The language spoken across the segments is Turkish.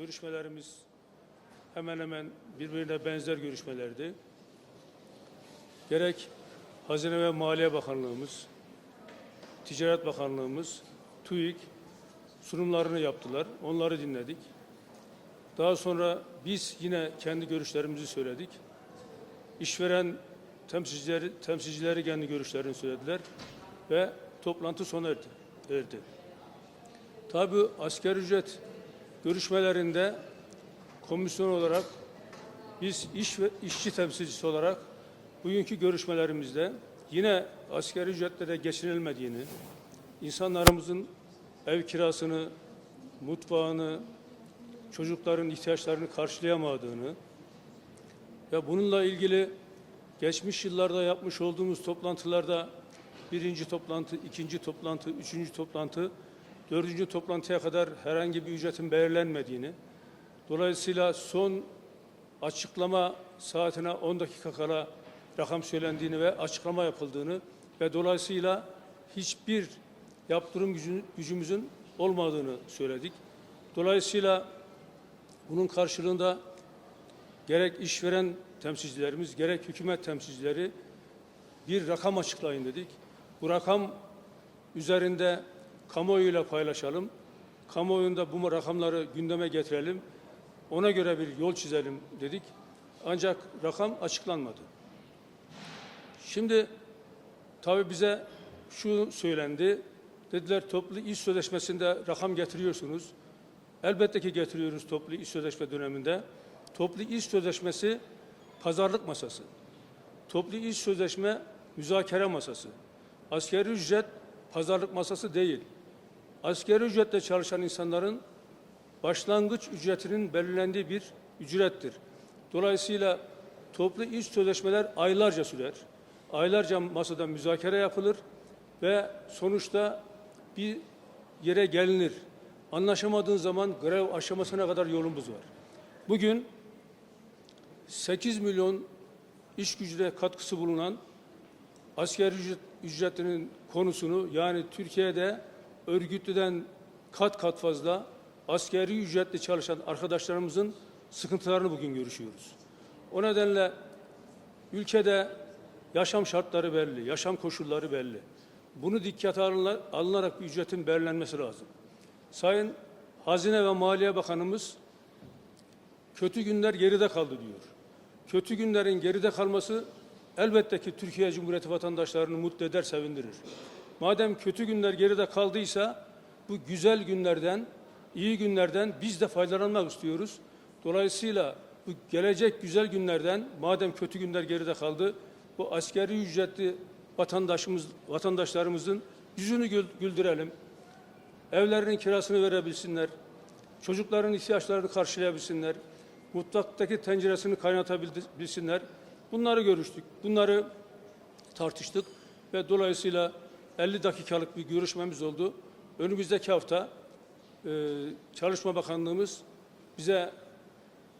görüşmelerimiz hemen hemen birbirine benzer görüşmelerdi. Gerek Hazine ve Maliye Bakanlığımız, Ticaret Bakanlığımız, TÜİK sunumlarını yaptılar. Onları dinledik. Daha sonra biz yine kendi görüşlerimizi söyledik. İşveren temsilcileri, temsilcileri kendi görüşlerini söylediler ve toplantı sona erdi. erdi. Tabii asgari ücret görüşmelerinde komisyon olarak biz iş ve işçi temsilcisi olarak bugünkü görüşmelerimizde yine asgari ücretlere geçinilmediğini, insanlarımızın ev kirasını, mutfağını, çocukların ihtiyaçlarını karşılayamadığını ve bununla ilgili geçmiş yıllarda yapmış olduğumuz toplantılarda birinci toplantı, ikinci toplantı, üçüncü toplantı, dördüncü toplantıya kadar herhangi bir ücretin belirlenmediğini, dolayısıyla son açıklama saatine 10 dakika kala rakam söylendiğini ve açıklama yapıldığını ve dolayısıyla hiçbir yaptırım gücü- gücümüzün olmadığını söyledik. Dolayısıyla bunun karşılığında gerek işveren temsilcilerimiz, gerek hükümet temsilcileri bir rakam açıklayın dedik. Bu rakam üzerinde kamuoyuyla paylaşalım. Kamuoyunda bu rakamları gündeme getirelim. Ona göre bir yol çizelim dedik. Ancak rakam açıklanmadı. Şimdi tabii bize şu söylendi. Dediler toplu iş sözleşmesinde rakam getiriyorsunuz. Elbette ki getiriyoruz toplu iş sözleşme döneminde. Toplu iş sözleşmesi pazarlık masası. Toplu iş sözleşme müzakere masası. Asgari ücret pazarlık masası değil. Asgari ücretle çalışan insanların başlangıç ücretinin belirlendiği bir ücrettir. Dolayısıyla toplu iş sözleşmeler aylarca sürer. Aylarca masada müzakere yapılır ve sonuçta bir yere gelinir. Anlaşamadığın zaman grev aşamasına kadar yolumuz var. Bugün 8 milyon iş gücüne katkısı bulunan asgari ücret, ücretinin konusunu yani Türkiye'de örgütlüden kat kat fazla asgari ücretli çalışan arkadaşlarımızın sıkıntılarını bugün görüşüyoruz. O nedenle ülkede yaşam şartları belli, yaşam koşulları belli. Bunu dikkate alına- alınarak bir ücretin belirlenmesi lazım. Sayın Hazine ve Maliye Bakanımız kötü günler geride kaldı diyor. Kötü günlerin geride kalması elbette ki Türkiye Cumhuriyeti vatandaşlarını mutlu eder, sevindirir. Madem kötü günler geride kaldıysa bu güzel günlerden, iyi günlerden biz de faydalanmak istiyoruz. Dolayısıyla bu gelecek güzel günlerden madem kötü günler geride kaldı, bu askeri ücretli vatandaşımız, vatandaşlarımızın yüzünü gül- güldürelim. Evlerinin kirasını verebilsinler. Çocukların ihtiyaçlarını karşılayabilsinler. Mutfaktaki tenceresini kaynatabilsinler. Bunları görüştük. Bunları tartıştık ve dolayısıyla 50 dakikalık bir görüşmemiz oldu. Önümüzdeki hafta e, Çalışma Bakanlığımız bize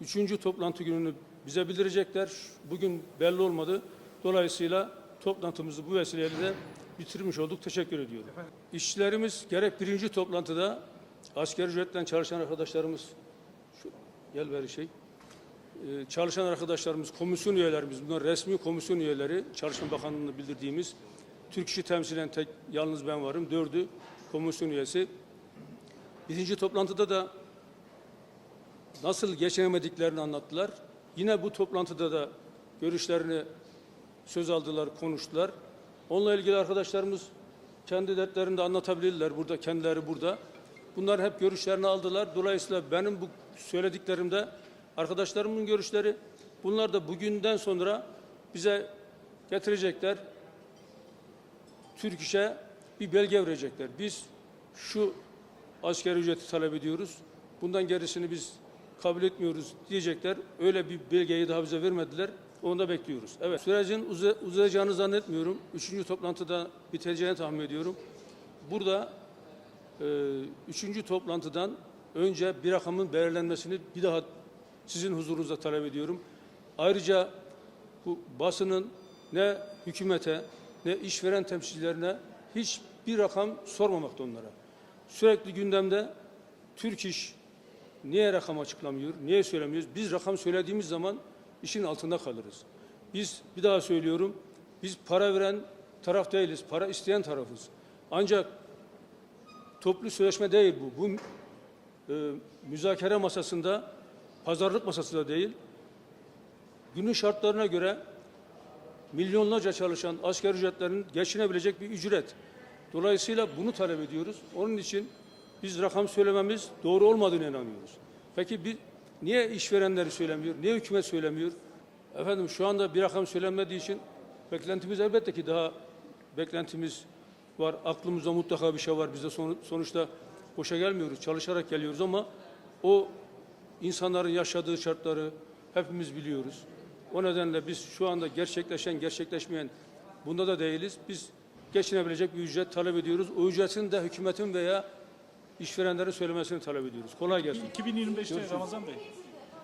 üçüncü toplantı gününü bize bildirecekler. Bugün belli olmadı. Dolayısıyla toplantımızı bu vesileyle de bitirmiş olduk. Teşekkür ediyorum. İşçilerimiz gerek birinci toplantıda asgari ücretten çalışan arkadaşlarımız şu gel ver şey. Ee, çalışan arkadaşlarımız, komisyon üyelerimiz, bunlar resmi komisyon üyeleri, Çalışma Bakanlığı'nı bildirdiğimiz Türk işi temsilen tek yalnız ben varım. Dördü komisyon üyesi. Birinci toplantıda da nasıl geçinemediklerini anlattılar. Yine bu toplantıda da görüşlerini söz aldılar, konuştular. Onunla ilgili arkadaşlarımız kendi dertlerini de anlatabilirler. Burada, kendileri burada. Bunlar hep görüşlerini aldılar. Dolayısıyla benim bu söylediklerimde arkadaşlarımın görüşleri bunlar da bugünden sonra bize getirecekler. Türk İş'e bir belge verecekler. Biz şu askeri ücreti talep ediyoruz. Bundan gerisini biz kabul etmiyoruz diyecekler. Öyle bir belgeyi daha bize vermediler. Onu da bekliyoruz. Evet, sürecin uza- uzayacağını zannetmiyorum. Üçüncü toplantıda biteceğini tahmin ediyorum. Burada e, üçüncü toplantıdan önce bir rakamın belirlenmesini bir daha sizin huzurunuzda talep ediyorum. Ayrıca bu basının ne hükümete ne işveren temsilcilerine hiçbir rakam sormamakta onlara. Sürekli gündemde Türk İş niye rakam açıklamıyor, niye söylemiyoruz? Biz rakam söylediğimiz zaman işin altında kalırız. Biz bir daha söylüyorum, biz para veren taraf değiliz, para isteyen tarafız. Ancak toplu sözleşme değil bu. Bu e, müzakere masasında, pazarlık masasında değil, günün şartlarına göre milyonlarca çalışan asgari ücretlerin geçinebilecek bir ücret. Dolayısıyla bunu talep ediyoruz. Onun için biz rakam söylememiz doğru olmadığını inanıyoruz. Peki bir, niye işverenleri söylemiyor, niye hükümet söylemiyor? Efendim şu anda bir rakam söylenmediği için beklentimiz elbette ki daha beklentimiz var. Aklımızda mutlaka bir şey var. Biz de sonu- sonuçta boşa gelmiyoruz, çalışarak geliyoruz ama o insanların yaşadığı şartları hepimiz biliyoruz. O nedenle biz şu anda gerçekleşen, gerçekleşmeyen bunda da değiliz. Biz geçinebilecek bir ücret talep ediyoruz. O ücretin de hükümetin veya işverenlerin söylemesini talep ediyoruz. Kolay gelsin. 2025'te Ramazan Bey,